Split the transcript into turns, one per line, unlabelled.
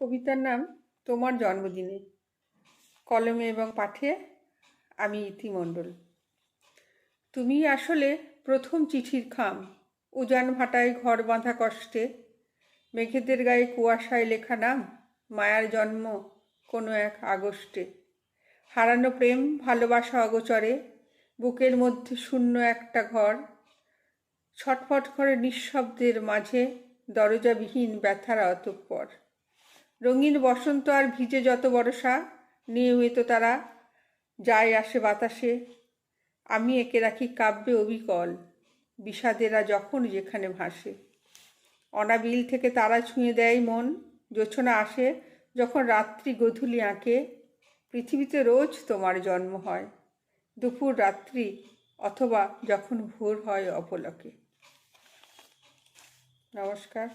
কবিতার নাম তোমার জন্মদিনে। কলমে এবং পাঠে আমি ইতিমণ্ডল। তুমি আসলে প্রথম চিঠির খাম। উজান ভাটায় ঘর বাঁধা কষ্টে। মেঘেদের গায়ে কুয়াশায় লেখা নাম, মায়ার জন্ম কোনো এক আগস্টে। হারানো প্রেম, ভালোবাসা অগোচরে। বুকের মধ্যে শূন্য একটা ঘর। ছটফট করে নিঃশব্দের মাঝে দরজাবিহীন ব্যথার অতঃপর রঙিন বসন্ত আর ভিজে যত বরসা নিয়মিত তারা যায় আসে বাতাসে। আমি একে রাখি কাব্যে অবিকল, বিষাদেরা যখন যেখানে ভাসে। অনাবিল থেকে তারা ছুঁয়ে দেয় মন, জোছনা আসে যখন রাত্রি গধূলি আঁকে। পৃথিবীতে রোজ তোমার জন্ম হয়, দুপুর রাত্রি অথবা যখন ভোর হয় অপলকে। নমস্কার।